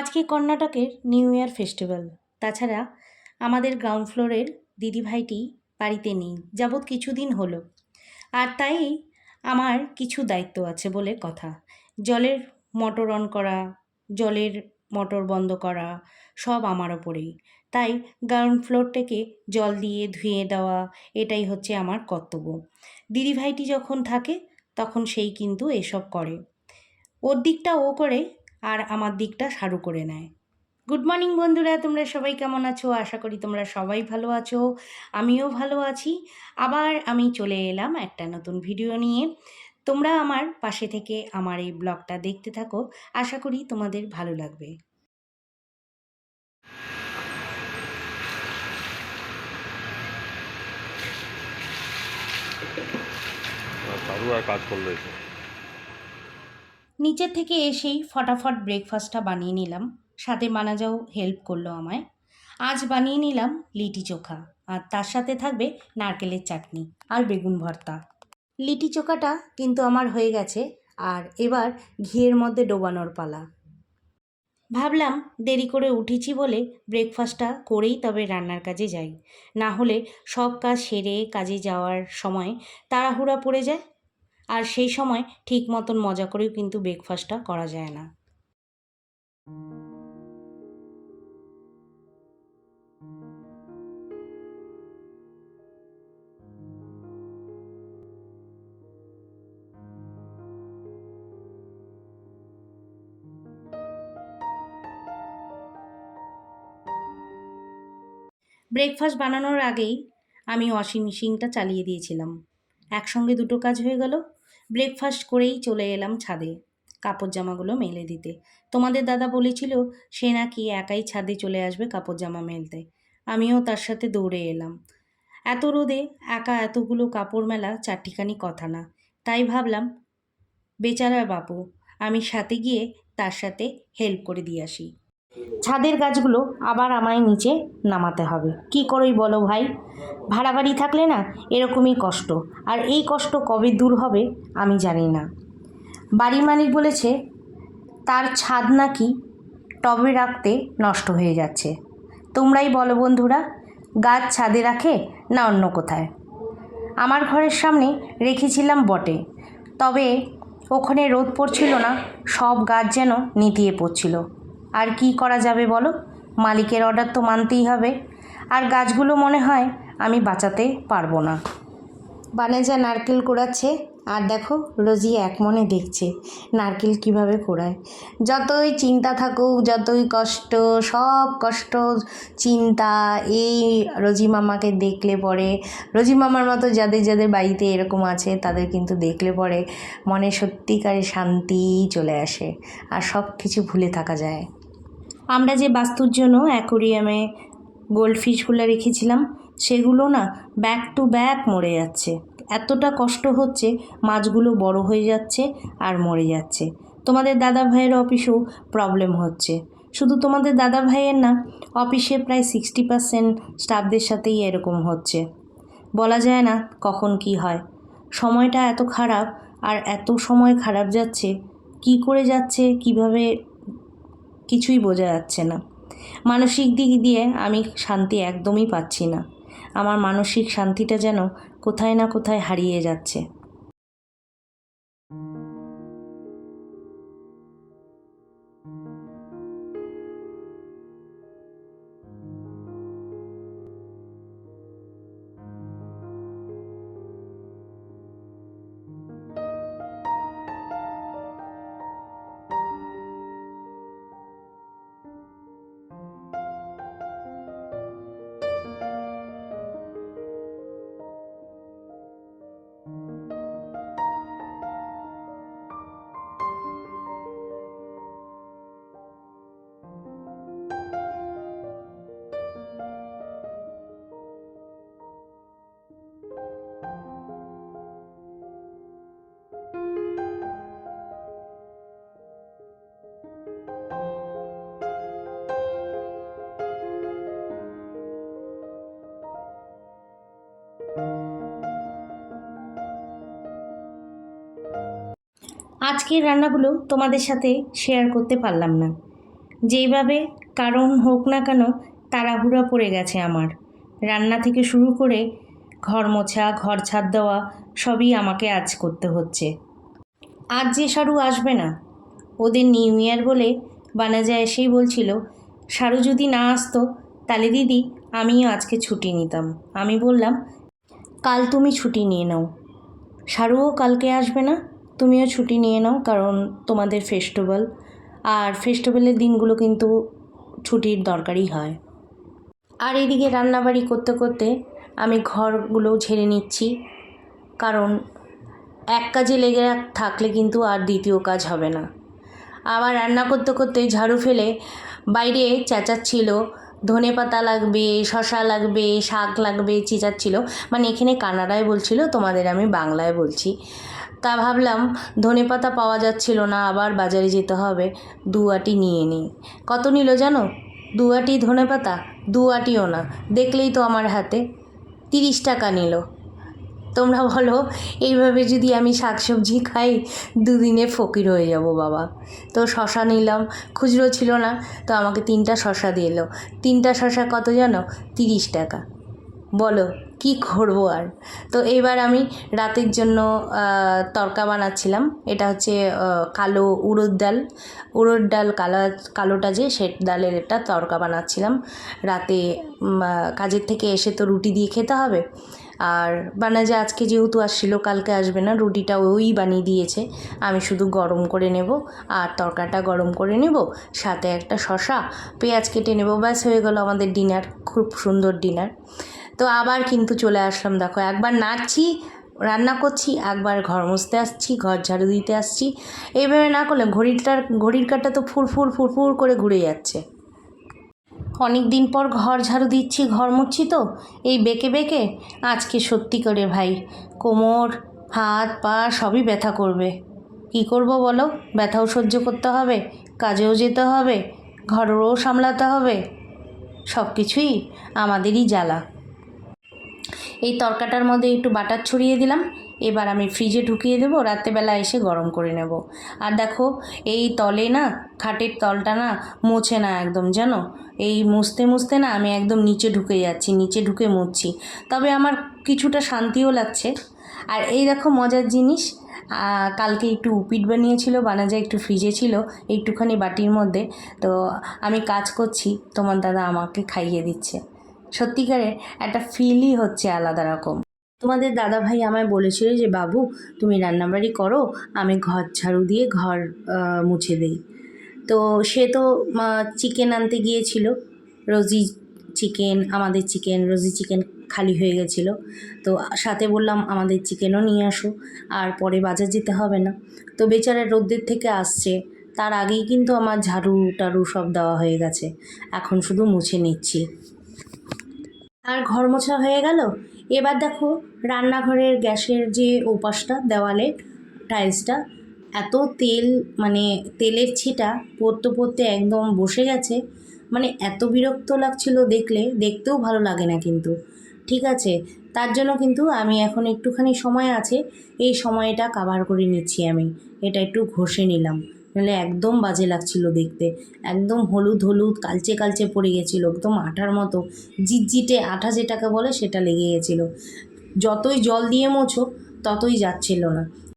আজকে কর্ণাটকের new year festival. তাছাড়া আমাদের গ্রাউন্ড ফ্লোরের দিদিভাইটি বাড়িতে নেই, যাবৎ কিছুদিন হলো। আর তাই আমার কিছু দায়িত্ব আছে বলে কথা। জলের মোটর অন করা, জলের মোটর বন্ধ করা, সব আমার ওপরেই। তাই গ্রাউন্ড ফ্লোরটাকে জল দিয়ে ধুয়ে দেওয়া, এটাই হচ্ছে আমার কর্তব্য। দিদিভাইটি যখন থাকে, তখন সেই কিন্তু এসব করে। ওর দিকটা ও করে আর আমার দিকটা সারু করে নেয়। গুড মর্নিং বন্ধুরা, তোমরা সবাই কেমন আছো? আশা করি তোমরা সবাই ভালো আছো। আমিও ভালো আছি। আবার আমি চলে এলাম একটা নতুন ভিডিও নিয়ে। তোমরা আমার পাশে থেকে আমার এই ব্লগটা দেখতে থাকো। আশা করি তোমাদের ভালো লাগবে। কাজ করল নিচের থেকে এসেই ফটাফট ব্রেকফাস্টটা বানিয়ে নিলাম। সাথে মানাজাও হেল্প করল আমায়। আজ বানিয়ে নিলাম লিটি চোখা, আর তার সাথে থাকবে নারকেলের চাটনি আর বেগুন ভর্তা। লিটি চোখাটা কিন্তু আমার হয়ে গেছে, আর এবার ঘিয়ের মধ্যে ডোবানোর পালা। ভাবলাম দেরি করে উঠেছি বলে ব্রেকফাস্টটা করেই তবে রান্নার কাজে যাই। না হলে সব কাজ সেরে কাজে যাওয়ার সময় তাড়াহুড়া পড়ে যায় আর সেই সময় ঠিক মতন মজা করেও কিন্তু ব্রেকফাস্টটা করা যায় না। ব্রেকফাস্ট বানানোর আগেই আমি ওয়াশিং মেশিনটা চালিয়ে দিয়েছিলাম। একসঙ্গে দুটো কাজ হয়ে গেল ব্রেকফাস্ট করেই চলে এলাম ছাদে। কাপড় জামাগুলো মেলে দিতে। তোমাদের দাদা বলেছিল, সে নাকি একাই ছাদে চলে আসবে কাপড় জামা মেলতে। আমিও তার সাথে দৌড়ে এলাম। এত রোদে একা এতগুলো কাপড় মেলা চারটিখানি কথা না। তাই ভাবলাম বেচারা বাপু, আমি সাথে গিয়ে তার সাথে হেল্প করে দিয়ে আসি। ছাদের গাছগুলো আবার আমায় নিচে নামাতে হবে। কি করেই বলো ভাই? ভাড়া বাড়ি থাকলে না এরকমই কষ্ট। আর এই কষ্ট কবে দূর হবে আমি জানি না। বাড়ির মালিক বলেছে, তার ছাদ নাকি টবে রাখতে নষ্ট হয়ে যাচ্ছে। তোমরাই বলো বন্ধুরা, গাছ ছাদে রাখে না অন্য কোথায়? আমার ঘরের সামনে রেখেছিলাম বটে, তবে ওখানে রোদ পড়ছিল না, সব গাছ যেন নিতিয়ে পড়ছিল। আর কি করা যাবে বলো? মালিকের অর্ডার তো মানতেই হবে। আর গাছগুলো মনে হয় আমি বাঁচাতে পারব না। বানেজা নারকেল কোড়াচ্ছে, আর দেখো রোজি এক মনে দেখছে নারকেল কীভাবে কোড়ায়। যতই চিন্তা থাকুক, যতই কষ্ট, সব কষ্ট, চিন্তা এই রোজি মামাকে দেখলে পরে, রোজি মামার মতো যাদের যাদের বাড়িতে এরকম আছে তাদের কিন্তু দেখলে পরে মনে সত্যিকারে শান্তি চলে আসে, আর সব কিছু ভুলে থাকা যায়। আমরা যে বাস্তুর জন্য অ্যাকোরিয়ামে গোল্ড ফিশগুলো রেখেছিলাম, সেগুলো না ব্যাক টু ব্যাক মরে যাচ্ছে। এতটা কষ্ট হচ্ছে, মাছগুলো বড় হয়ে যাচ্ছে আর মরে যাচ্ছে। তোমাদের দাদা ভাইয়ের অফিসেও প্রবলেম হচ্ছে। শুধু তোমাদের দাদা ভাইয়ের না, অফিসে প্রায় সিক্সটি পার্সেন্ট স্টাফদের সাথেই এরকম হচ্ছে। বলা যায় না কখন কি হয়। সময়টা এত খারাপ আর এত সময় খারাপ যাচ্ছে, কি করে যাচ্ছে, কীভাবে কিছুই বোঝা যাচ্ছে না। মানসিক দিক দিয়ে আমি শান্তি একদমই পাচ্ছি না। আমার মানসিক শান্তিটা যেন কোথায় না কোথায় হারিয়ে যাচ্ছে। আজকের রান্নাগুলো তোমাদের সাথে শেয়ার করতে পারলাম না। যেইভাবে কারণ হোক না কেন তাড়াহুড়া পড়ে গেছে আমার। রান্না থেকে শুরু করে ঘর মোছা, ঘর ছাদ দেওয়া সবই আমাকে আজ করতে হচ্ছে। আজ যে সারু আসবে না, ওদের নিউ ইয়ার বলে বানাজা এসেই বলছিল, সারু যদি না আসতো, তাহলে দিদি আমিও আজকে ছুটি নিতাম। আমি বললাম, কাল তুমি ছুটি নিয়ে নাও। সারুও কালকে আসবে না তুমিও ছুটি নিয়ে নাও, কারণ তোমাদের ফেস্টিভ্যাল আর ফেস্টিভ্যালের দিনগুলো কিন্তু ছুটির দরকারই হয়। আর এদিকে রান্নাবাড়ি করতে করতে আমি ঘরগুলো ঝেড়ে নিচ্ছি, কারণ এক কাজে লেগে থাকলে কিন্তু আর দ্বিতীয় কাজ হবে না। আবার রান্না করতে করতে ঝাড়ু ফেলে বাইরে চেঁচাচ্ছিল, ধনে পাতা লাগবে শশা লাগবে, শাক লাগবে, চেঁচাচ্ছিল। মানে এখানে কানাডায় বলছিল, তোমাদের আমি বাংলায় বলছি। তা ভাবলাম ধনে পাতা পাওয়া যাচ্ছিল না, আবার বাজারে যেতে হবে। দু আটি নিয়ে নিই। কত নিল জানো? দু আটি ধনে পাতা? দু আটিও না। দেখলেই তো আমার হাতে। তিরিশ টাকা নিল। তোমরা বলো, এইভাবে যদি আমি শাকসবজি খাই, দুদিনে ফকির হয়ে যাব বাবা। তো শশা নিলাম। খুচরো ছিল না, তো আমাকে তিনটা শশা এলো। তিনটা শশা কত জানো? তিরিশ টাকা। বলো, কি করব আর? তো এবার আমি রাতের জন্য তরকা বানাচ্ছিলাম। এটা হচ্ছে কালো উড়োর ডাল। উড়োর ডাল কালো, কালোটা যে, সে ডালের এটা তরকা বানাচ্ছিলাম। রাতে কাজের থেকে এসে তো রুটি দিয়ে খেতে হবে। আর বানাজা আজকে যেহেতু আসছিল, কালকে আসবে না, রুটিটা ওই বানিয়ে দিয়েছে। আমি শুধু গরম করে নেব আর তরকাটা গরম করে নেব, সাথে একটা শশা পেঁয়াজ কেটে নেব, ব্যাস হয়ে গেল আমাদের ডিনার। খুব সুন্দর ডিনার। তো আবার কিন্তু চলে আসলাম, দেখো, একবার নাচছি, রান্না করছি, একবার ঘর মুছতে আসছি, ঘর ঝাড়ু দিতে আসছি। এইভাবে না করলে ঘড়িটার, ঘড়ির কাঁটা তো ফুর ফুর ফুর ফুর করে ঘুরে যাচ্ছে। অনেক দিন পর ঘর ঝাড়ু দিচ্ছি, ঘর মুছছি তো, এই বেঁকে বেঁকে, আজকে সত্যি করে ভাই, কোমর, হাত, পা সবই ব্যথা করবে। কী করব বলো? ব্যথাও সহ্য করতে হবে, কাজেও যেতে হবে, ঘরেরও সামলাতে হবে সব কিছুই আমাদেরই জ্বালা। এই তরকাটার মধ্যে একটু বাটার ছড়িয়ে দিলাম। এবার আমি ফ্রিজে ঢুকিয়ে দেবো, রাত্রেবেলা এসে গরম করে নেব। আর দেখো, এই তলে না, খাটের তলটা না, মোছে না একদম, জানো? এই মুছতে মুছতে না আমি একদম নিচে ঢুকে যাচ্ছি, নিচে ঢুকে মুছছি। তবে আমার কিছুটা শান্তিও লাগছে। আর এই দেখো মজার জিনিস কালকে একটু উপিট বানিয়েছিল, বানাজা একটু ফ্রিজে ছিল, একটুখানি বাটির মধ্যে। তো আমি কাজ করছি, তোমার দাদা আমাকে খাইয়ে দিচ্ছে। সত্যিকারের একটা ফিলই হচ্ছে আলাদা রকম। তোমাদের দাদা ভাই আমায় বলেছিল যে, বাবু, তুমি রান্নাবাড়ি করো, আমি ঘর ঝাড়ু দিয়ে ঘর মুছে দিই। তো সে তো চিকেন আনতে গিয়েছিল। রোজি চিকেন আমাদের চিকেন রোজি চিকেন খালি হয়ে গেছিল। তো সাথে বললাম, আমাদের চিকেনও নিয়ে আসো, আর পরে বাজার যেতে হবে না। তো বেচারা রোদ্দের থেকে আসছে। তার আগেই কিন্তু আমার ঝাড়ু টাড়ু সব দেওয়া হয়ে গেছে। এখন শুধু মুছে নিচ্ছি। আর ঘর মোছা হয়ে গেল? এবার দেখো, রান্নাঘরের গ্যাসের যে ওপাশটা, দেওয়ালে টাইলসটা, এত তেল মানে তেলের ছিটা পড়তে পড়তে একদম বসে গেছে। মানে এত বিরক্ত লাগছিল দেখলে, দেখতেও ভালো লাগে না কিন্তু। ঠিক আছে, তার জন্য কিন্তু আমি এখন একটুখানি সময় আছে, এই সময়টা কাভার করে নিচ্ছি আমি। এটা একটু ঘষে নিলাম। নাহলে একদম বাজে লাগছিল দেখতে। একদম হলুদ হলুদ, কালচে কালচে পড়ে গেছিল, একদম আঠার মতো। জিটজিটে আঠা যেটাকে বলে সেটা লেগে গেছিল। যতই জল দিয়ে মোছো, ততই যাচ্ছিল না।